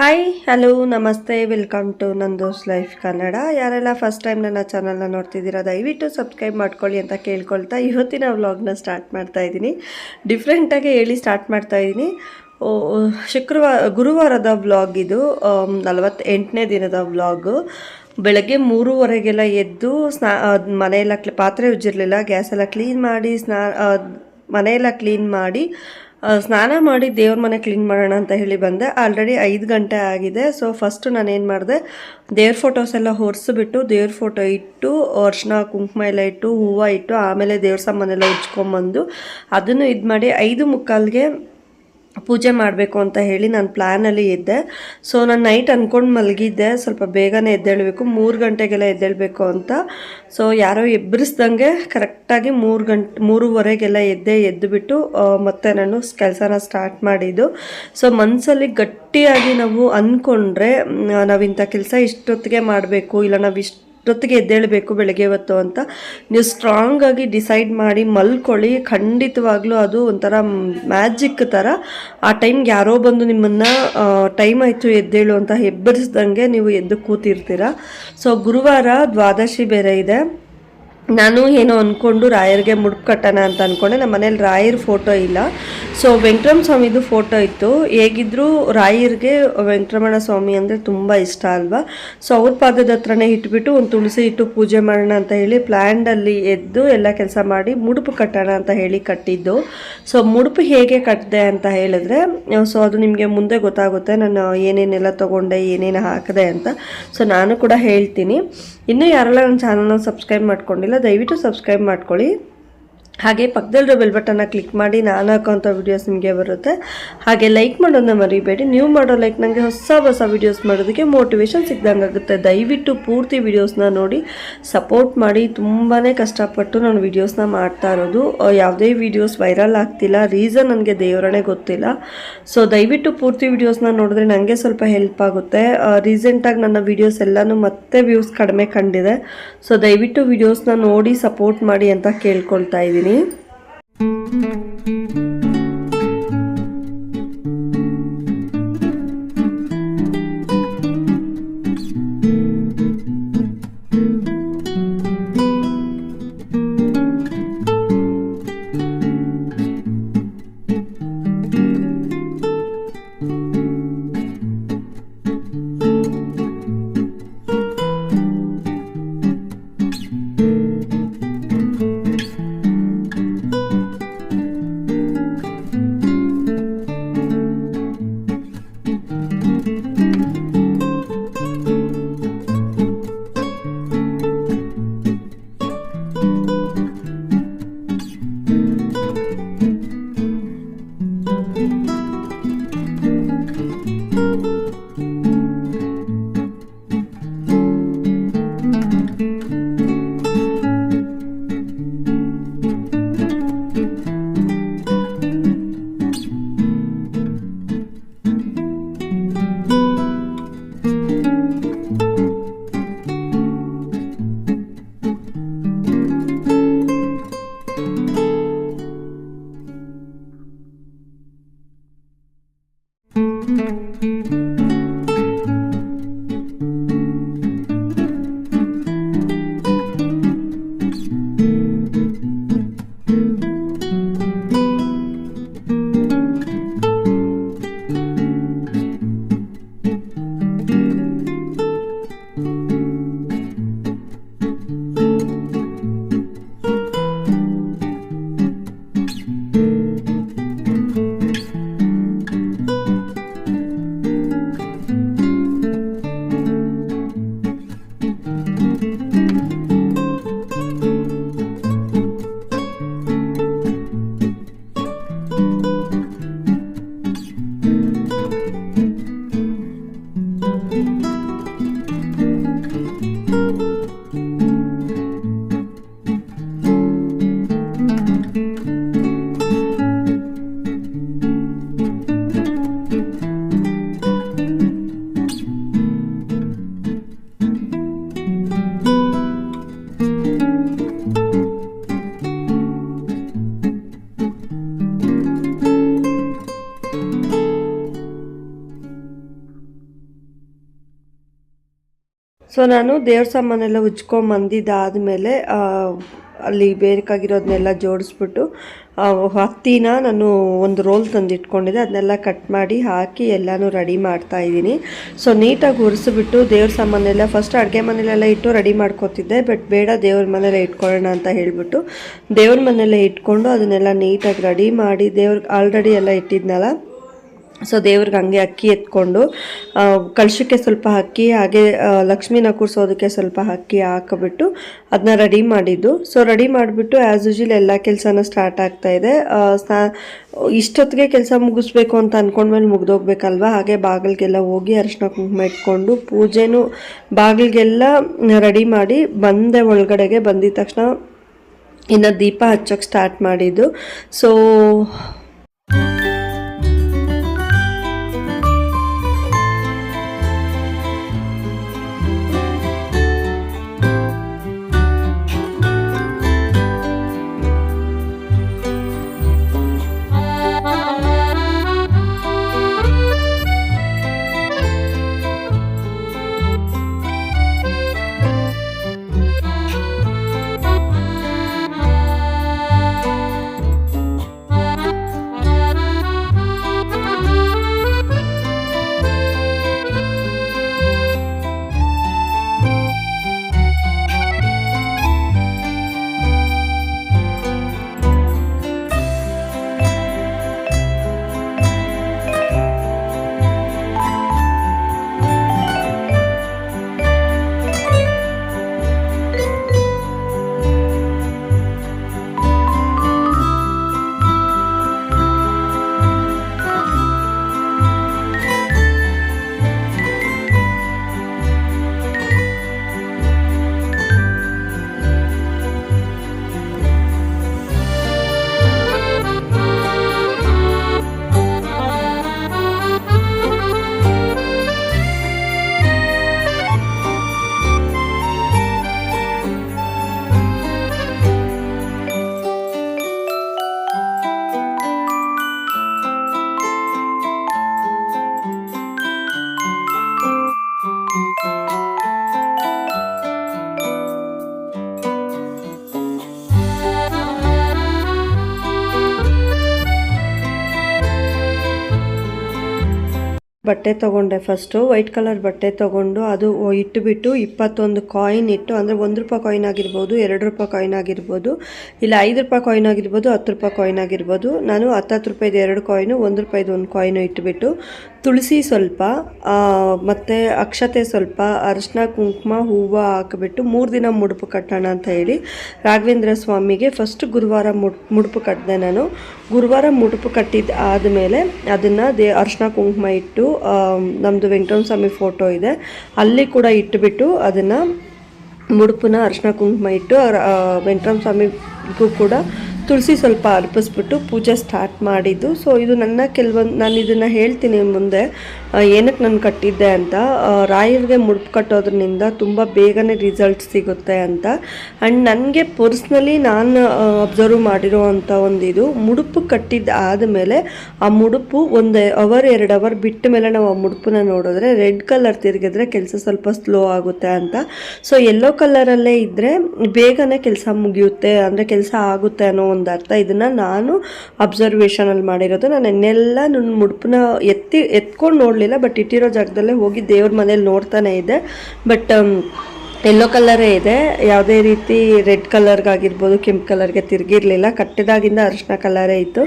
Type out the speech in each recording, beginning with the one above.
Hi hello ನಮಸ್ತೆ welcome to Nandu's life Kannada ಯಾರೆಲ್ಲ first time ನನ್ನ ಚಾನಲ್ನ ನೋಡ್ತಿದ್ದೀರಾ, ದಯವಿಟ್ಟು ಸಬ್ಸ್ಕ್ರೈಬ್ ಮಾಡ್ಕೊಳ್ಳಿ ಅಂತ ಕೇಳ್ಕೊಳ್ತಾ ಇವತ್ತಿನ ವ್ಲಾಗ್ನ ಸ್ಟಾರ್ಟ್ ಮಾಡ್ತಾ ಇದ್ದೀನಿ. ಡಿಫ್ರೆಂಟಾಗಿ ಹೇಳಿ ಸ್ಟಾರ್ಟ್ ಮಾಡ್ತಾ ಇದ್ದೀನಿ. ಶುಕ್ರವಾರ, ಗುರುವಾರದ ವ್ಲಾಗ್ ಇದು ನಲವತ್ತೆಂಟನೇ ದಿನದ ವ್ಲಾಗು ಬೆಳಗ್ಗೆ ಮೂರುವರೆಗೆಲ್ಲ ಎದ್ದು, ಸ್ನಾ ಮನೆಯೆಲ್ಲ ಪಾತ್ರೆ ಉಜ್ಜಿರಲಿಲ್ಲ, ಗ್ಯಾಸೆಲ್ಲ ಕ್ಲೀನ್ ಮಾಡಿ, ಸ್ನಾ ಮನೆಯೆಲ್ಲ ಕ್ಲೀನ್ ಮಾಡಿ ಸ್ನಾನ ಮಾಡಿ ದೇವ್ರ ಮನೆ ಕ್ಲೀನ್ ಮಾಡೋಣ ಅಂತ ಹೇಳಿ ಬಂದೆ. ಆಲ್ರೆಡಿ ಐದು ಗಂಟೆ ಆಗಿದೆ. ಸೊ ಫಸ್ಟು ನಾನೇನು ಮಾಡಿದೆ, ದೇವ್ರ ಫೋಟೋಸ್ ಎಲ್ಲ ಹೊರಿಸ್ಬಿಟ್ಟು ದೇವ್ರ ಫೋಟೋ ಇಟ್ಟು, ಅರ್ಶಿನ, ಕುಂಕುಮ ಎಲ್ಲ ಇಟ್ಟು, ಹೂವು ಇಟ್ಟು, ಆಮೇಲೆ ದೇವ್ರ ಸಾಮಾನೆಲ್ಲ ಉಜ್ಕೊಂಬಂದು, ಅದನ್ನು ಇದು ಮಾಡಿ ಐದು ಮುಕ್ಕಾಲ್ಗೆ ಪೂಜೆ ಮಾಡಬೇಕು ಅಂತ ಹೇಳಿ ನಾನು ಪ್ಲ್ಯಾನಲ್ಲಿ ಇದ್ದೆ. ಸೊ ನಾನು ನೈಟ್ ಅಂದ್ಕೊಂಡು ಮಲಗಿದ್ದೆ. ಸ್ವಲ್ಪ ಬೇಗನೆ ಎದ್ದೇಳಬೇಕು. ಮೂರು ಗಂಟೆಗೆಲ್ಲ ಎದ್ದೇಳಬೇಕು ಅಂತ. ಸೊ ಯಾರೋ ಎಬ್ಬರಿಸ್ದಂಗೆ ಕರೆಕ್ಟಾಗಿ ಮೂರು ಗಂಟೆ ಮೂರುವರೆಗೆಲ್ಲ ಎದ್ದೆ ಎದ್ದುಬಿಟ್ಟು ಮತ್ತೆ ನಾನು ಕೆಲಸನ ಸ್ಟಾರ್ಟ್ ಮಾಡಿದ್ದು. ಸೊ ಮನಸ್ಸಲ್ಲಿ ಗಟ್ಟಿಯಾಗಿ ನಾವು ಅಂದ್ಕೊಂಡ್ರೆ ನಾವಿಂಥ ಕೆಲಸ ಇಷ್ಟೊತ್ತಿಗೆ ಮಾಡಬೇಕು, ಇಲ್ಲ ನಾವು ಇಷ್ಟು ಇಷ್ಟೊತ್ತಿಗೆ ಎದ್ದೇಳಬೇಕು ಬೆಳಗ್ಗೆ ಹೊತ್ತು ಅಂತ. ನೀವು ಸ್ಟ್ರಾಂಗ್ ಆಗಿ ಡಿಸೈಡ್ ಮಾಡಿ ಮಲ್ಕೊಳ್ಳಿ. ಖಂಡಿತವಾಗ್ಲೂ ಅದು ಒಂಥರ ಮ್ಯಾಜಿಕ್ ಥರ ಆ ಟೈಮ್ಗೆ ಯಾರೋ ಬಂದು ನಿಮ್ಮನ್ನು ಟೈಮ್ ಆಯಿತು ಎದ್ದೇಳು ಅಂತ ಹೆಬ್ಬರಿಸ್ದಂಗೆ ನೀವು ಎದ್ದು ಕೂತಿರ್ತೀರ. ಸೊ ಗುರುವಾರ ದ್ವಾದಶಿ ಬೇರೆ ಇದೆ. ನಾನು ಏನೋ ಅಂದ್ಕೊಂಡು ರಾಯರ್ಗೆ ಮುಡುಪು ಕಟ್ಟೋಣ ಅಂತ ಅಂದ್ಕೊಂಡೆ ನಮ್ಮ ಮನೇಲಿ ರಾಯರ್ ಫೋಟೋ ಇಲ್ಲ. ಸೊ ವೆಂಕಟರಮಣ ಸ್ವಾಮಿದು ಫೋಟೋ ಇತ್ತು. ಹೇಗಿದ್ದರೂ ರಾಯರ್ಗೆ ವೆಂಕಟರಮಣ ಸ್ವಾಮಿ ಅಂದರೆ ತುಂಬ ಇಷ್ಟ ಅಲ್ವಾ? ಸೊ ಅವ್ರ ಪಾದದ ಹತ್ರನೇ ಇಟ್ಬಿಟ್ಟು ಒಂದು ತುಳಸಿ ಇಟ್ಟು ಪೂಜೆ ಮಾಡೋಣ ಅಂತ ಹೇಳಿ ಪ್ಲ್ಯಾಂಡಲ್ಲಿ ಎದ್ದು ಎಲ್ಲ ಕೆಲಸ ಮಾಡಿ ಮುಡುಪು ಕಟ್ಟೋಣ ಅಂತ ಹೇಳಿ ಕಟ್ಟಿದ್ದು. ಸೊ ಮುಡುಪು ಹೇಗೆ ಕಟ್ಟಿದೆ ಅಂತ ಹೇಳಿದ್ರೆ ಸೊ ಅದು ನಿಮಗೆ ಮುಂದೆ ಗೊತ್ತಾಗುತ್ತೆ. ನಾನು ಏನೇನೆಲ್ಲ ತೊಗೊಂಡೆ, ಏನೇನು ಹಾಕಿದೆ ಅಂತ. ಸೊ ನಾನು ಕೂಡ ಹೇಳ್ತೀನಿ. ಇನ್ನೂ ಯಾರೆಲ್ಲ ನನ್ನ ಚಾನಲ್ನ ಸಬ್ಸ್ಕ್ರೈಬ್ ಮಾಡ್ಕೊಂಡಿಲ್ಲ ದಯವಿಟ್ಟು ಸಬ್ಸ್ಕ್ರೈಬ್ ಮಾಡ್ಕೊಳ್ಳಿ. ಹಾಗೆ ಪಕ್ಕದಲ್ಲಿರೋ ಬೆಲ್ ಬಟನ್ನ ಕ್ಲಿಕ್ ಮಾಡಿ ನಾನು ಹಾಕೋಂಥ ವೀಡಿಯೋಸ್ ನಿಮಗೆ ಬರುತ್ತೆ. ಹಾಗೆ ಲೈಕ್ ಮಾಡೋದನ್ನ ಮರಿಬೇಡಿ. ನೀವು ಮಾಡೋ ಲೈಕ್ ನನಗೆ ಹೊಸ ಹೊಸ ವೀಡಿಯೋಸ್ ಮಾಡೋದಕ್ಕೆ ಮೋಟಿವೇಶನ್ ಸಿಗ್ದಂಗೆ ಆಗುತ್ತೆ. ದಯವಿಟ್ಟು ಪೂರ್ತಿ ವೀಡಿಯೋಸ್ನ ನೋಡಿ ಸಪೋರ್ಟ್ ಮಾಡಿ. ತುಂಬಾ ಕಷ್ಟಪಟ್ಟು ನಾನು ವೀಡಿಯೋಸ್ನ ಮಾಡ್ತಾ ಇರೋದು. ಯಾವುದೇ ವೀಡಿಯೋಸ್ ವೈರಲ್ ಆಗ್ತಿಲ್ಲ. ರೀಸನ್ ನನಗೆ ದೇವರನೇ ಗೊತ್ತಿಲ್ಲ. ಸೊ ದಯವಿಟ್ಟು ಪೂರ್ತಿ ವೀಡಿಯೋಸ್ನ ನೋಡಿದ್ರೆ ನನಗೆ ಸ್ವಲ್ಪ ಹೆಲ್ಪ್ ಆಗುತ್ತೆ. ರೀಸೆಂಟಾಗಿ ನನ್ನ ವೀಡಿಯೋಸ್ ಎಲ್ಲನೂ ಮತ್ತೆ ವ್ಯೂಸ್ ಕಡಿಮೆ ಕಂಡಿದೆ. ಸೊ ದಯವಿಟ್ಟು ವೀಡಿಯೋಸ್ನ ನೋಡಿ ಸಪೋರ್ಟ್ ಮಾಡಿ ಅಂತ ಕೇಳ್ಕೊಳ್ತಾ ಇದ್ದೀನಿ. ler ಸೊ ನಾನು ದೇವ್ರ ಸಾಮಾನೆಲ್ಲ ಉಜ್ಕೊಂಬಂದಿದ್ದಾದಮೇಲೆ ಅಲ್ಲಿ ಬೇಕಾಗಿರೋದನ್ನೆಲ್ಲ ಜೋಡಿಸ್ಬಿಟ್ಟು ಹತ್ತಿನ ನಾನು ಒಂದು ರೋಲ್ ತಂದಿಟ್ಕೊಂಡಿದ್ದೆ. ಅದನ್ನೆಲ್ಲ ಕಟ್ ಮಾಡಿ ಹಾಕಿ ಎಲ್ಲನೂ ರೆಡಿ ಮಾಡ್ತಾ ಇದ್ದೀನಿ. ಸೊ ನೀಟಾಗಿ ಉರಿಸ್ಬಿಟ್ಟು ದೇವ್ರ ಸಾಮಾನೆಲ್ಲ ಫಸ್ಟ್ ಅಡುಗೆ ಮನೇಲೆಲ್ಲ ಇಟ್ಟು ರೆಡಿ ಮಾಡ್ಕೊತಿದ್ದೆ. ಬಟ್ ಬೇಡ ದೇವ್ರ ಮನೇಲೆ ಇಟ್ಕೊಳ್ಳೋಣ ಅಂತ ಹೇಳಿಬಿಟ್ಟು ದೇವ್ರ ಮನೇಲೆ ಇಟ್ಕೊಂಡು ಅದನ್ನೆಲ್ಲ ನೀಟಾಗಿ ರೆಡಿ ಮಾಡಿ ದೇವ್ರಿಗೆ ಆಲ್ರೆಡಿ ಎಲ್ಲ ಇಟ್ಟಿದ್ನಲ್ಲ ಸೊ ದೇವ್ರಿಗೆ ಹಂಗೆ ಅಕ್ಕಿ ಎತ್ಕೊಂಡು ಕಳಶಕ್ಕೆ ಸ್ವಲ್ಪ ಅಕ್ಕಿ, ಹಾಗೆ ಲಕ್ಷ್ಮೀನ ಕೂರಿಸೋದಕ್ಕೆ ಸ್ವಲ್ಪ ಅಕ್ಕಿ ಹಾಕಿಬಿಟ್ಟು ಅದನ್ನ ರೆಡಿ ಮಾಡಿದ್ದು. ಸೊ ರೆಡಿ ಮಾಡಿಬಿಟ್ಟು ಆ್ಯಸ್ ಯೂಶಲ್ ಎಲ್ಲ ಕೆಲಸನೂ ಸ್ಟಾರ್ಟ್ ಆಗ್ತಾ ಇದೆ. ಇಷ್ಟೊತ್ತಿಗೆ ಕೆಲಸ ಮುಗಿಸ್ಬೇಕು ಅಂತ ಅಂದ್ಕೊಂಡ್ಮೇಲೆ ಮುಗ್ದೋಗ್ಬೇಕಲ್ವ? ಹಾಗೆ ಬಾಗಿಲಿಗೆಲ್ಲ ಹೋಗಿ ಅರಿಶಿನ ಕುಂಕುಮ ಇಟ್ಕೊಂಡು ಪೂಜೆನೂ ಬಾಗಿಲಿಗೆಲ್ಲ ರೆಡಿ ಮಾಡಿ ಬಂದೆ ಒಳಗಡೆಗೆ ಬಂದಿದ ತಕ್ಷಣ ಇನ್ನು ದೀಪ ಹಚ್ಚೋಕ್ಕೆ ಸ್ಟಾರ್ಟ್ ಮಾಡಿದ್ದು. ಸೊ ಬಟ್ಟೆ ತೊಗೊಂಡೆ ಫಸ್ಟು ವೈಟ್ ಕಲರ್ ಬಟ್ಟೆ ತೊಗೊಂಡು ಅದು ಇಟ್ಟುಬಿಟ್ಟು ಇಪ್ಪತ್ತೊಂದು ಕಾಯಿನ್ ಇಟ್ಟು, ಅಂದರೆ ಒಂದು ರೂಪಾಯಿ ಕಾಯಿನ್ ಆಗಿರ್ಬೋದು, ಎರಡು ರೂಪಾಯಿ ಕಾಯಿನ್ ಆಗಿರ್ಬೋದು, ಇಲ್ಲ ಐದು ರೂಪಾಯಿ ಕಾಯಿನ್ ಆಗಿರ್ಬೋದು, ಹತ್ತು ರೂಪಾಯಿ ಕಾಯಿನ್ ಆಗಿರ್ಬೋದು. ನಾನು ಹತ್ತತ್ತು ರೂಪಾಯಿದು ಎರಡು ಕಾಯಿನು ಒಂದು ರೂಪಾಯಿದು ಒಂದು ಕಾಯಿನು ಇಟ್ಟುಬಿಟ್ಟು ತುಳಸಿ ಸ್ವಲ್ಪ ಮತ್ತು ಅಕ್ಷತೆ ಸ್ವಲ್ಪ ಅರಿಶಿನ ಕುಂಕುಮ, ಹೂವು ಹಾಕಿಬಿಟ್ಟು ಮೂರು ದಿನ ಮುಡುಪು ಕಟ್ಟೋಣ ಅಂತ ಹೇಳಿ ರಾಘವೇಂದ್ರ ಸ್ವಾಮಿಗೆ ಫಸ್ಟ್ ಗುರುವಾರ ಮುಡ್, ಮುಡುಪು ಕಟ್ಟಿದೆ ನಾನು. ಗುರುವಾರ ಮುಡುಪು ಕಟ್ಟಿದ ಆದಮೇಲೆ ಅದನ್ನು ದೇ ಅರಿಶಿನ ಕುಂಕುಮ ಇಟ್ಟು ನಮ್ಮದು ವೆಂಕಟರಮಣ ಸ್ವಾಮಿ ಫೋಟೋ ಇದೆ. ಅಲ್ಲಿ ಕೂಡ ಇಟ್ಟುಬಿಟ್ಟು ಅದನ್ನು ಮುಡುಪನ್ನ ಅರಿಶಿನ ಕುಂಕುಮ ಇಟ್ಟು ವೆಂಕಟರಮಣ ಸ್ವಾಮಿಗೂ ಕೂಡ ತುಳಸಿ ಸ್ವಲ್ಪ ಅರ್ಪಿಸ್ಬಿಟ್ಟು ಪೂಜೆ ಸ್ಟಾರ್ಟ್ ಮಾಡಿದ್ದು. ಸೊ ಇದು ನನ್ನ ಕೆಲವೊಂದು, ನಾನು ಇದನ್ನು ಹೇಳ್ತೀನಿ ಮುಂದೆ. ಏನಕ್ಕೆ ನಾನು ಕಟ್ಟಿದ್ದೆ ಅಂತ ರಾಯರ್ಗೆ ಮುಡುಪು ಕಟ್ಟೋದ್ರಿಂದ ತುಂಬ ಬೇಗನೆ ರಿಸಲ್ಟ್ ಸಿಗುತ್ತೆ ಅಂತ. ಆ್ಯಂಡ್ ನನಗೆ ಪರ್ಸ್ನಲಿ ನಾನು ಅಬ್ಸರ್ವ್ ಮಾಡಿರೋ ಅಂಥ ಒಂದು ಇದು, ಮುಡುಪು ಕಟ್ಟಿದ್ದು ಆದಮೇಲೆ ಆ ಮುಡುಪು ಒಂದು ಅವರ್ ಎರಡು ಅವರ್ ಬಿಟ್ಟ ಮೇಲೆ ನಾವು ಆ ಮುಡುಪನ್ನ ನೋಡಿದ್ರೆ ರೆಡ್ ಕಲರ್ ತಿರುಗಿದ್ರೆ ಕೆಲಸ ಸ್ವಲ್ಪ ಸ್ಲೋ ಆಗುತ್ತೆ ಅಂತ. ಸೊ ಯೆಲ್ಲೋ ಕಲರಲ್ಲೇ ಇದ್ದರೆ ಬೇಗನೆ ಕೆಲಸ ಮುಗಿಯುತ್ತೆ, ಅಂದರೆ ಕೆಲಸ ಆಗುತ್ತೆ ಅನ್ನೋ ಒಂದು ಅರ್ಥ. ಇದನ್ನು ನಾನು ಅಬ್ಸರ್ವೇಷನಲ್ಲಿ ಮಾಡಿರೋದು. ನಾನು ಎನ್ನೆಲ್ಲ ನನ್ನ ಮುಡುಪನ್ನ ಎತ್ತಿ, ಎತ್ಕೊಂಡು ನೋಡಲಿಲ್ಲ. ಬಟ್ ಇಟ್ಟಿರೋ ಜಾಗದಲ್ಲೇ ಹೋಗಿ ದೇವ್ರ ಮನೇಲಿ ನೋಡ್ತಾನೆ ಇದೆ. ಬಟ್ ಯೆಲ್ಲೋ ಕಲರೇ ಇದೆ. ಯಾವುದೇ ರೀತಿ ರೆಡ್ ಕಲರ್ಗಾಗಿರ್ಬೋದು ಕೆಂಪು ಕಲರ್ಗೆ ತಿರುಗಿರಲಿಲ್ಲ. ಕಟ್ಟಿದಾಗಿಂದ ಅರಿಶಿನ ಕಲರೇ ಇತ್ತು.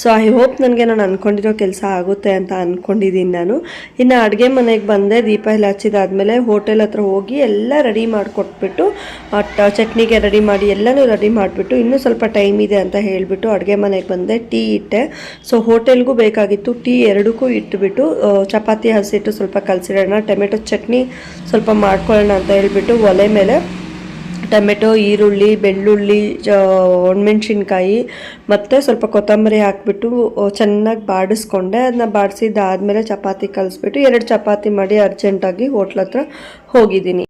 ಸೊ ಐ ಹೋಪ್ ನನಗೆ ನಾನು ಅಂದ್ಕೊಂಡಿರೋ ಕೆಲಸ ಆಗುತ್ತೆ ಅಂತ ಅಂದ್ಕೊಂಡಿದ್ದೀನಿ ನಾನು. ಇನ್ನು ಅಡುಗೆ ಮನೆಗೆ ಬಂದೆ, ದೀಪ ಎಲ್ಲ ಹಚ್ಚಿದಾದಮೇಲೆ ಹೋಟೆಲ್ ಹತ್ರ ಹೋಗಿ ಎಲ್ಲ ರೆಡಿ ಮಾಡಿಕೊಟ್ಬಿಟ್ಟು ಚಟ್ನಿಗೆ ರೆಡಿ ಮಾಡಿ ಎಲ್ಲನೂ ರೆಡಿ ಮಾಡಿಬಿಟ್ಟು, ಇನ್ನೂ ಸ್ವಲ್ಪ ಟೈಮ್ ಇದೆ ಅಂತ ಹೇಳಿಬಿಟ್ಟು ಅಡುಗೆ ಮನೆಗೆ ಬಂದೆ, ಟೀ ಇಟ್ಟೆ. ಸೊ ಹೋಟೆಲ್ಗೂ ಬೇಕಾಗಿತ್ತು ಟೀ ಎರಡಕ್ಕೂ ಇಟ್ಬಿಟ್ಟು ಚಪಾತಿ ಹಸಿಟ್ಟು ಸ್ವಲ್ಪ ಕಲಸಿಡೋಣ, ಟೊಮೆಟೊ ಚಟ್ನಿ ಸ್ವಲ್ಪ ಮಾಡ್ಕೊಳ್ಳೋಣ ಅಂತ ಹೇಳ್ಬಿಟ್ಟು ಒಲೆ ಮೇಲೆ ಟೊಮೆಟೊ, ಈರುಳ್ಳಿ, ಬೆಳ್ಳುಳ್ಳಿ ಒಣಮೆಣ್ಸಿನ್ಕಾಯಿ ಮತ್ತು ಸ್ವಲ್ಪ ಕೊತ್ತಂಬರಿ ಹಾಕ್ಬಿಟ್ಟು ಚೆನ್ನಾಗಿ ಬಾಡಿಸ್ಕೊಂಡೆ. ಅದನ್ನ ಬಾಡಿಸಿದ್ದಾದಮೇಲೆ ಚಪಾತಿ ಕಲಿಸ್ಬಿಟ್ಟು, ಎರಡು ಚಪಾತಿ ಮಾಡಿ ಅರ್ಜೆಂಟಾಗಿ ಹೋಟ್ಲ ಹತ್ರ ಹೋಗಿದ್ದೀನಿ.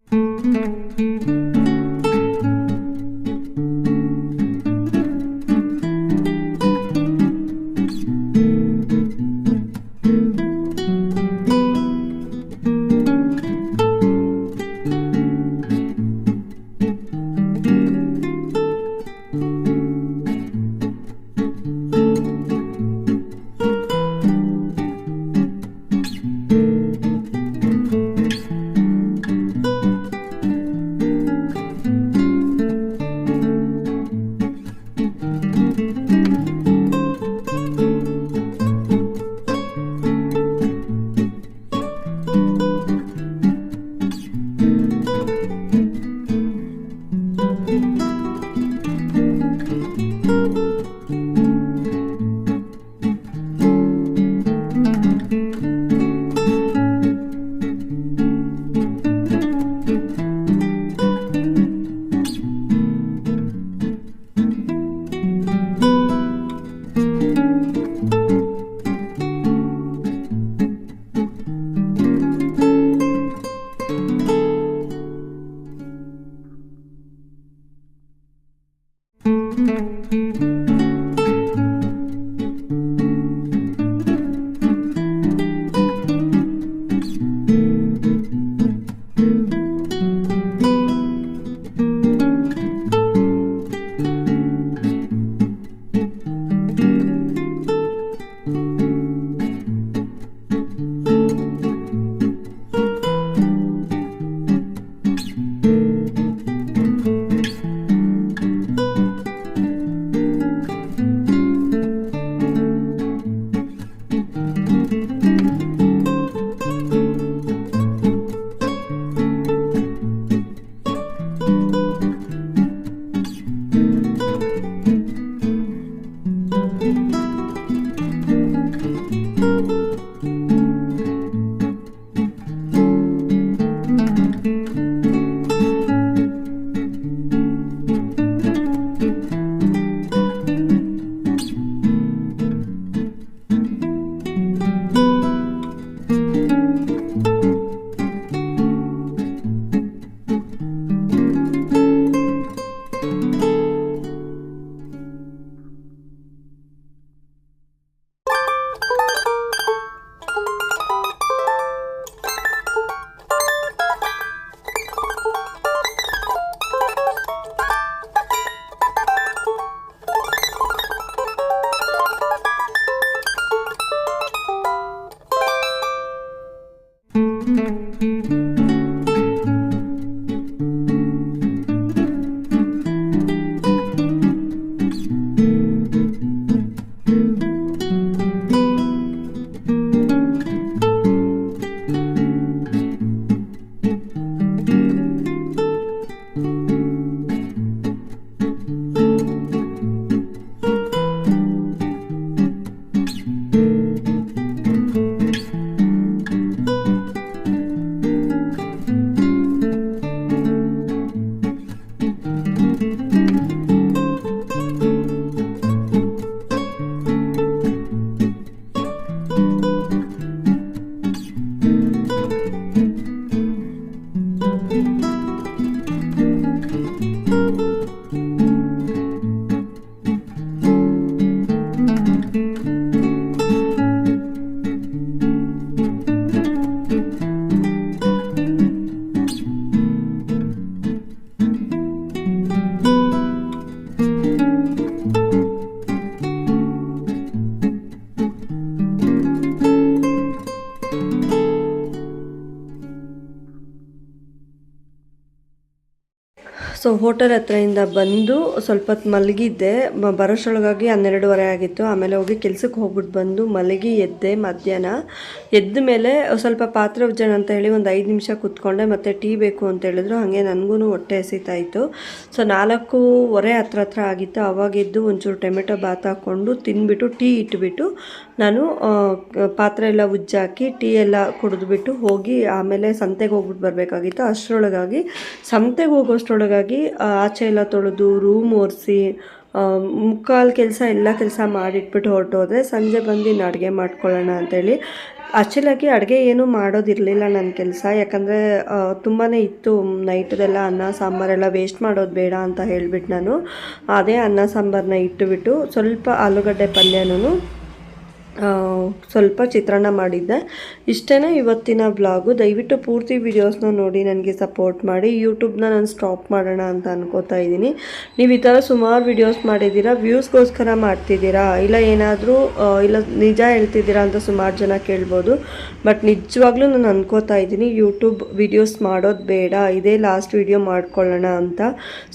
ಸೊ ಹೋಟೆಲ್ ಹತ್ರದಿಂದ ಬಂದು ಸ್ವಲ್ಪ ಹೊತ್ತು ಮಲಗಿದ್ದೆ ಬರೋಷ್ಟೊಳಗಾಗಿ ಹನ್ನೆರಡುವರೆ ಆಗಿತ್ತು. ಆಮೇಲೆ ಹೋಗಿ ಕೆಲ್ಸಕ್ಕೆ ಹೋಗ್ಬಿಟ್ಟು ಬಂದು ಮಲಗಿ ಎದ್ದೆ ಮಧ್ಯಾಹ್ನ. ಎದ್ದ ಮೇಲೆ ಸ್ವಲ್ಪ ಪಾತ್ರೆ ಉಜ್ಜೋಣ ಅಂತ ಹೇಳಿ ಒಂದು ಐದು ನಿಮಿಷ ಕೂತ್ಕೊಂಡೆ. ಮತ್ತು ಟೀ ಬೇಕು ಅಂತ ಹೇಳಿದ್ರು. ಹಾಗೆ ನನಗೂ ಹೊಟ್ಟೆ ಹಸಿತಾ ಇತ್ತು. ಸೊ ನಾಲ್ಕೂವರೆ ಹತ್ರ ಹತ್ರ ಆಗಿತ್ತು. ಅವಾಗಿದ್ದು ಒಂಚೂರು ಟೊಮೆಟೊ ಬಾತ್ ಹಾಕ್ಕೊಂಡು ತಿಂದ್ಬಿಟ್ಟು ಟೀ ಇಟ್ಬಿಟ್ಟು ನಾನು ಪಾತ್ರೆ ಎಲ್ಲ ಉಜ್ಜಾಕಿ, ಟೀ ಎಲ್ಲ ಕುಡಿದ್ಬಿಟ್ಟು ಹೋಗಿ ಆಮೇಲೆ ಸಂತೆಗೆ ಹೋಗ್ಬಿಟ್ಟು ಬರಬೇಕಾಗಿತ್ತು. ಅಷ್ಟರೊಳಗಾಗಿ ಸಂತೆಗೆ ಹೋಗೋಷ್ಟರೊಳಗಾಗಿ ಆಚೆ ಎಲ್ಲ ತೊಳೆದು ರೂಮ್ ಒರೆಸಿ ಮುಕ್ಕಾಲು ಕೆಲಸ ಎಲ್ಲ ಕೆಲಸ ಮಾಡಿಟ್ಬಿಟ್ಟು ಹೊರಟೋದ್ರೆ ಸಂಜೆ ಬಂದು ಇನ್ನು ಅಡುಗೆ ಮಾಡ್ಕೊಳ್ಳೋಣ ಅಂತೇಳಿ. ಆ್ಯಕ್ಚುಲಾಗಿ ಅಡುಗೆ ಏನೂ ಮಾಡೋದಿರಲಿಲ್ಲ ನನ್ನ ಕೆಲಸ. ಯಾಕಂದರೆ ತುಂಬಾ ಇತ್ತು. ನೈಟದೆಲ್ಲ ಅನ್ನ ಸಾಂಬಾರೆಲ್ಲ ವೇಸ್ಟ್ ಮಾಡೋದು ಬೇಡ ಅಂತ ಹೇಳಿಬಿಟ್ಟು ನಾನು. ಅದೇ ಅನ್ನ ಸಾಂಬಾರನ್ನ ಇಟ್ಟುಬಿಟ್ಟು ಸ್ವಲ್ಪ ಆಲೂಗಡ್ಡೆ ಪಲ್ಯನೂ ಸ್ವಲ್ಪ ಚಿತ್ರಾನ್ನ ಮಾಡಿದ್ದೆ. ಇಷ್ಟೇ ಇವತ್ತಿನ ಬ್ಲಾಗು ದಯವಿಟ್ಟು ಪೂರ್ತಿ ವಿಡಿಯೋಸ್ನ ನೋಡಿ, ನನಗೆ ಸಪೋರ್ಟ್ ಮಾಡಿ. ಯೂಟ್ಯೂಬ್ನ ನಾನು ಸ್ಟಾಪ್ ಮಾಡೋಣ ಅಂತ ಅನ್ಕೋತಾ ಇದ್ದೀನಿ. ನೀವು ಈ ಥರ ಸುಮಾರು ವಿಡಿಯೋಸ್ ಮಾಡಿದ್ದೀರಾ ವ್ಯೂಸ್ಗೋಸ್ಕರ ಮಾಡ್ತಿದ್ದೀರಾ? ಇಲ್ಲ ಏನಾದರೂ ಇಲ್ಲ ನಿಜ ಹೇಳ್ತಿದ್ದೀರಾ ಅಂತ ಸುಮಾರು ಜನ ಕೇಳ್ಬೋದು. ಬಟ್ ನಿಜವಾಗ್ಲೂ ನಾನು ಅನ್ಕೋತಾ ಇದ್ದೀನಿ ಯೂಟ್ಯೂಬ್ ವಿಡಿಯೋಸ್ ಮಾಡೋದು ಬೇಡ, ಇದೇ ಲಾಸ್ಟ್ ವಿಡಿಯೋ ಮಾಡ್ಕೊಳ್ಳೋಣ ಅಂತ.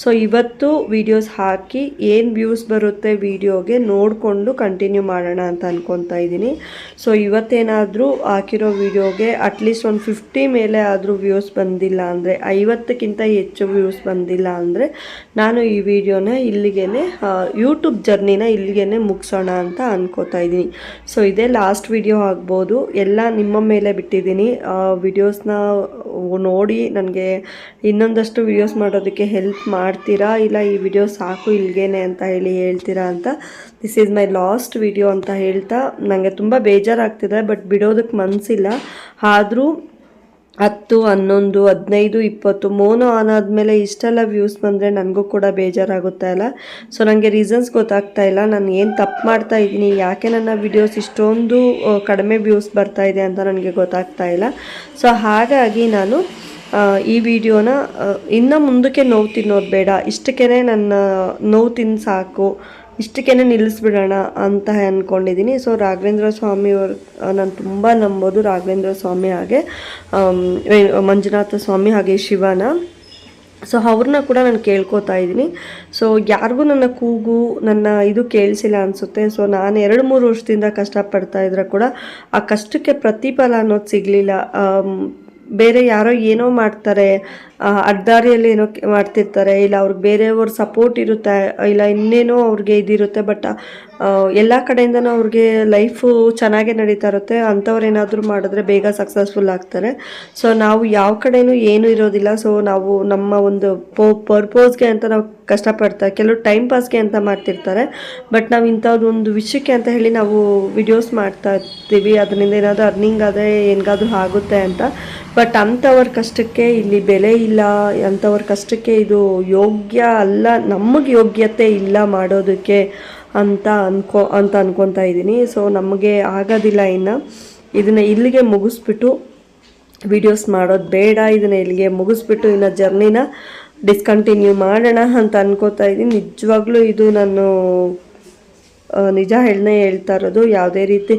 ಸೊ ಇವತ್ತು ವಿಡಿಯೋಸ್ ಹಾಕಿ, ಏನು ವ್ಯೂಸ್ ಬರುತ್ತೆ ವಿಡಿಯೋಗೆ ನೋಡಿಕೊಂಡು ಕಂಟಿನ್ಯೂ ಮಾಡೋಣ ಅಂತ ಅನ್ಕೊತಾ ಇದ್ದೀನಿ. ಸೊ ಇವತ್ತೇನಾದರೂ ಹಾಕಿರೋ ವೀಡಿಯೋಗೆ ಅಟ್ಲೀಸ್ಟ್ ಒಂದು ಫಿಫ್ಟಿ ಮೇಲೆ ಆದರೂ ವ್ಯೂಸ್ ಬಂದಿಲ್ಲ ಅಂದರೆ, ಐವತ್ತಕ್ಕಿಂತ ಹೆಚ್ಚು ವ್ಯೂಸ್ ಬಂದಿಲ್ಲ ಅಂದರೆ, ನಾನು ಈ ವಿಡಿಯೋನ ಇಲ್ಲಿಗೆ ಯೂಟ್ಯೂಬ್ ಜರ್ನಿನ ಇಲ್ಲಿಗೆ ಮುಗಿಸೋಣ ಅಂತ ಅನ್ಕೋತಾ ಇದ್ದೀನಿ. ಸೊ ಇದೇ ಲಾಸ್ಟ್ ವಿಡಿಯೋ ಆಗ್ಬೋದು. ಎಲ್ಲ ನಿಮ್ಮ ಮೇಲೆ ಬಿಟ್ಟಿದ್ದೀನಿ. ವಿಡಿಯೋಸ್ನ ನೋಡಿ, ನನಗೆ ಇನ್ನೊಂದಷ್ಟು ವಿಡಿಯೋಸ್ ಮಾಡೋದಕ್ಕೆ ಹೆಲ್ಪ್ ಮಾಡ್ತೀರಾ? ಇಲ್ಲ, ಈ ವಿಡಿಯೋ ಸಾಕು ಇಲ್ಲಿಗೇನೆ ಅಂತ ಹೇಳಿ ಹೇಳ್ತೀರಾ ಅಂತ? This is my last video ಅಂತ ಹೇಳ್ತಾ ನನಗೆ ತುಂಬ ಬೇಜಾರಾಗ್ತಿದೆ ಬಟ್ ಬಿಡೋದಕ್ಕೆ ಮನಸ್ಸಿಲ್ಲ ಆದರೂ ಹತ್ತು, ಹನ್ನೊಂದು, ಹದಿನೈದು, ಇಪ್ಪತ್ತು ಮೋನೋ ಆನ್ ಆದಮೇಲೆ ಇಷ್ಟೆಲ್ಲ ವ್ಯೂಸ್ ಬಂದರೆ ನನಗೂ ಕೂಡ ಬೇಜಾರಾಗುತ್ತೆ ಅಲ್ಲ? ಸೊ ನನಗೆ ರೀಸನ್ಸ್ ಗೊತ್ತಾಗ್ತಾ ಇಲ್ಲ. ನಾನು ಏನು ತಪ್ಪು ಮಾಡ್ತಾ ಇದ್ದೀನಿ? ಯಾಕೆ ನನ್ನ ವಿಡಿಯೋಸ್ ಇಷ್ಟೊಂದು ಕಡಿಮೆ ವ್ಯೂಸ್ ಬರ್ತಾ ಇದೆ ಅಂತ ನನಗೆ ಗೊತ್ತಾಗ್ತಾ ಇಲ್ಲ. ಸೊ ಹಾಗಾಗಿ ನಾನು ಈ ವಿಡಿಯೋನ ಇನ್ನು ಮುಂದಕ್ಕೆ ನೋವು ತಿನ್ನೋದು ಬೇಡ. ಇಷ್ಟಕ್ಕೇ ನನ್ನ, ನೋವು ತಿಂದು ಸಾಕು. ಇಷ್ಟಕ್ಕೇ ನಿಲ್ಲಿಸ್ಬಿಡೋಣ ಅಂತ ಅಂದ್ಕೊಂಡಿದ್ದೀನಿ ಸೊ ರಾಘವೇಂದ್ರ ಸ್ವಾಮಿಯವರು ನಾನು ತುಂಬ ನಂಬೋದು ರಾಘವೇಂದ್ರ ಸ್ವಾಮಿ ಹಾಗೆ ಮಂಜುನಾಥ ಸ್ವಾಮಿ ಹಾಗೆ ಶಿವನ. ಸೊ ಅವ್ರನ್ನ ಕೂಡ ನಾನು ಕೇಳ್ಕೊತಾ ಇದ್ದೀನಿ ಸೊ ಯಾರಿಗೂ ನನ್ನ ಕೂಗು, ನನ್ನ ಇದು ಕೇಳಿಸಿಲ್ಲ ಅನಿಸುತ್ತೆ. ಸೊ ನಾನು ಎರಡು ಮೂರು ವರ್ಷದಿಂದ ಕಷ್ಟಪಡ್ತಾ ಇದ್ರೆ ಕೂಡ ಆ ಕಷ್ಟಕ್ಕೆ ಪ್ರತಿಫಲ ಅನ್ನೋದು ಸಿಗಲಿಲ್ಲ. ಬೇರೆ ಯಾರೋ ಏನೋ ಮಾಡ್ತಾರೆ. ಆ, ಅಡ್ಡದಾರಿಯಲ್ಲಿ ಏನೋ ಮಾಡ್ತಿರ್ತಾರೆ ಇಲ್ಲ ಅವ್ರಿಗೆ ಬೇರೆಯವ್ರ ಸಪೋರ್ಟ್ ಇರುತ್ತೆ ಇಲ್ಲ ಇನ್ನೇನೋ ಅವ್ರಿಗೆ ಇದಿರುತ್ತೆ ಬಟ್ ಎಲ್ಲ ಕಡೆಯಿಂದನೂ ಅವ್ರಿಗೆ ಲೈಫು ಚೆನ್ನಾಗೇ ನಡೀತಾ ಇರುತ್ತೆ ಅಂಥವ್ರು ಏನಾದರೂ ಮಾಡಿದ್ರೆ ಬೇಗ ಸಕ್ಸಸ್ಫುಲ್ ಆಗ್ತಾರೆ. ಸೊ ನಾವು ಯಾವ ಕಡೆಯೂ ಏನೂ ಇರೋದಿಲ್ಲ ಸೊ ನಾವು ನಮ್ಮ ಒಂದು ಪೋ ಪರ್ಪೋಸ್ಗೆ ಅಂತ ನಾವು ಕಷ್ಟಪಡ್ತಾರೆ ಕೆಲವರು ಟೈಮ್ ಪಾಸ್ಗೆ ಅಂತ ಮಾಡ್ತಿರ್ತಾರೆ ಬಟ್ ನಾವು ಇಂಥದ್ದೊಂದು ವಿಷಯಕ್ಕೆ ಅಂತ ಹೇಳಿ ನಾವು ವಿಡಿಯೋಸ್ ಮಾಡ್ತಾ ಇರ್ತೀವಿ ಅದರಿಂದ ಏನಾದರೂ ಅರ್ನಿಂಗ್ ಆದರೆ ಹೆಂಗಾದರೂ ಆಗುತ್ತೆ ಅಂತ ಬಟ್ ಅಂಥವ್ರ ಕಷ್ಟಕ್ಕೆ ಇಲ್ಲಿ ಬೆಲೆ ಇಲ್ಲ. ಅಂಥವ್ರ ಕಷ್ಟಕ್ಕೆ ಇದು ಯೋಗ್ಯ ಅಲ್ಲ, ನಮಗೆ ಯೋಗ್ಯತೆ ಇಲ್ಲ ಮಾಡೋದಕ್ಕೆ ಅಂತ ಅನ್ಕೋ, ಅಂತ ಅನ್ಕೊತಾ ಇದ್ದೀನಿ. ಸೊ ನಮಗೆ ಆಗೋದಿಲ್ಲ ಇನ್ನು. ಇದನ್ನು ಇಲ್ಲಿಗೆ ಮುಗಿಸ್ಬಿಟ್ಟು ವಿಡಿಯೋಸ್ ಮಾಡೋದು ಬೇಡ. ಇದನ್ನ ಇಲ್ಲಿಗೆ ಮುಗಿಸ್ಬಿಟ್ಟು ಇನ್ನು ಜರ್ನಿನ ಡಿಸ್ಕಂಟಿನ್ಯೂ ಮಾಡೋಣ ಅಂತ ಅನ್ಕೋತಾ ಇದ್ದೀನಿ. ನಿಜವಾಗ್ಲೂ ಇದು ನಾನು ನಿಜ ಹೇಳನೇ ಹೇಳ್ತಾ ಇರೋದು. ಯಾವುದೇ ರೀತಿ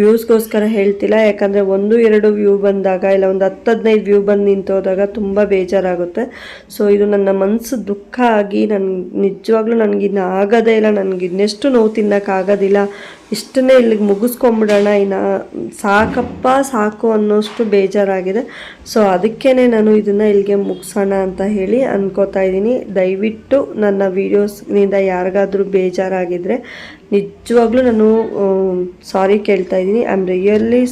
ವ್ಯೂಸ್ಗೋಸ್ಕರ ಹೇಳ್ತಿಲ್ಲ, ಯಾಕಂದರೆ ಒಂದು, ಎರಡು ವ್ಯೂ ಬಂದಾಗ ಇಲ್ಲ ಒಂದು ಹತ್ತು, ಹದಿನೈದು ವ್ಯೂ ಬಂದು ನಿಂತೋದಾಗ ತುಂಬ ಬೇಜಾರಾಗುತ್ತೆ. ಸೊ ಇದು ನನ್ನ ಮನಸ್ಸು ದುಃಖ ಆಗಿ ನನ್ನ ನಿಜವಾಗ್ಲೂ ನನಗಿನ್ನು ಆಗೋದೇ ಇಲ್ಲ, ನನಗೆ ಇನ್ನೆಷ್ಟು ನೋವು ತಿನ್ನೋಕ್ಕಾಗೋದಿಲ್ಲ. ಇಷ್ಟನ್ನೇ ಇಲ್ಲಿಗೆ ಮುಗಿಸ್ಕೊಂಬಿಡೋಣ, ಇನ್ನು ಸಾಕಪ್ಪ ಸಾಕು ಅನ್ನೋಷ್ಟು ಬೇಜಾರಾಗಿದೆ. ಸೊ ಅದಕ್ಕೇ ನಾನು ಇದನ್ನು ಇಲ್ಲಿಗೆ ಮುಗಿಸೋಣ ಅಂತ ಹೇಳಿ ಅಂದ್ಕೋತಾ ಇದ್ದೀನಿ. ದಯವಿಟ್ಟು ನನ್ನ ವೀಡಿಯೋಸ್ನಿಂದ ಯಾರಿಗಾದರೂ ಬೇಜಾರಾಗಿದ್ದರೆ ನಿಜವಾಗ್ಲೂ ನಾನು ಸಾರಿ ಕೇಳ್ತಾ ಇದ್ದೀನಿ ಐ ಆಮ್ ರಿಯಲಿ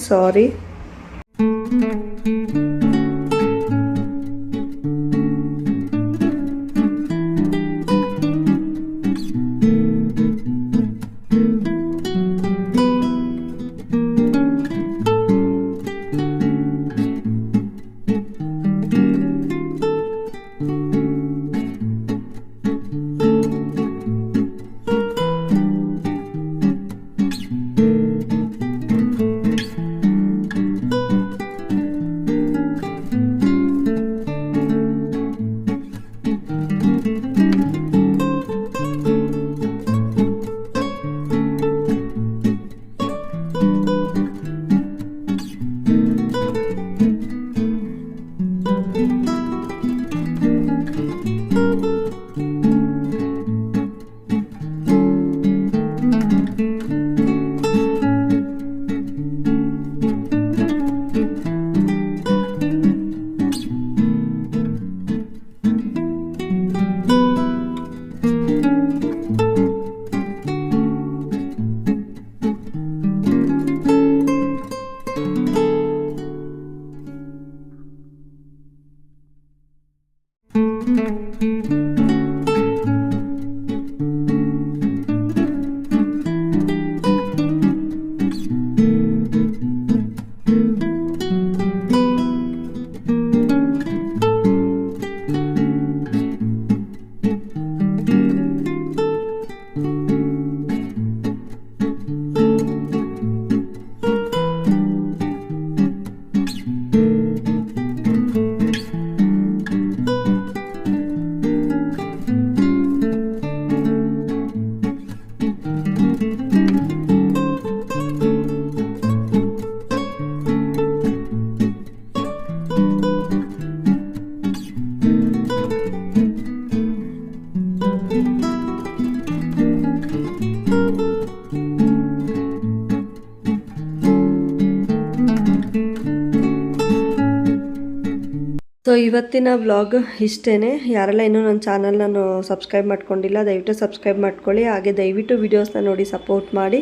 ಸೊ ಇವತ್ತಿನ ವ್ಲಾಗ್ ಇಷ್ಟೇ ಯಾರೆಲ್ಲ ಇನ್ನೂ ನನ್ನ ಚಾನಲ್ನ ಸಬ್ಸ್ಕ್ರೈಬ್ ಮಾಡ್ಕೊಂಡಿಲ್ಲ, ದಯವಿಟ್ಟು ಸಬ್ಸ್ಕ್ರೈಬ್ ಮಾಡ್ಕೊಳ್ಳಿ. ಹಾಗೆ ದಯವಿಟ್ಟು ವೀಡಿಯೋಸ್ನ ನೋಡಿ ಸಪೋರ್ಟ್ ಮಾಡಿ.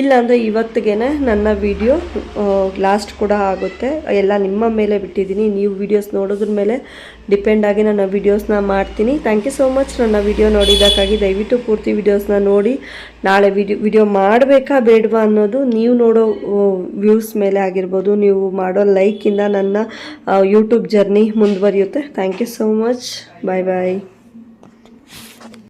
ಇಲ್ಲಾಂದರೆ ಇವತ್ತಿಗೆ ನನ್ನ ವಿಡಿಯೋ ಲಾಸ್ಟ್ ಕೂಡ ಆಗುತ್ತೆ. ಎಲ್ಲ ನಿಮ್ಮ ಮೇಲೆ ಬಿಟ್ಟಿದ್ದೀನಿ. ನೀವು ವೀಡಿಯೋಸ್ ನೋಡೋದ್ರ ಮೇಲೆ ಡಿಪೆಂಡ್ ಆಗಿ ನನ್ನ ವೀಡಿಯೋಸ್ನ ಮಾಡ್ತೀನಿ. ಥ್ಯಾಂಕ್ ಯು ಸೋ ಮಚ್ ನನ್ನ ವಿಡಿಯೋ ನೋಡಿದ್ದಕ್ಕಾಗಿ ದಯವಿಟ್ಟು ಪೂರ್ತಿ ವೀಡಿಯೋಸ್ನ ನೋಡಿ. ನಾಳೆ ವಿಡಿಯೋ ವಿಡಿಯೋ ಮಾಡಬೇಕಾ ಬೇಡವಾ ಅನ್ನೋದು ನೀವು ನೋಡೋ ವ್ಯೂಸ್ ಮೇಲೆ ಆಗಿರ್ಬೋದು. ನೀವು ಮಾಡೋ ಲೈಕಿಂದ ನನ್ನ ಯೂಟ್ಯೂಬ್ ಜರ್ನಿ ಮುಂದುವರಿಯುತ್ತೆ. Thank you so much bye bye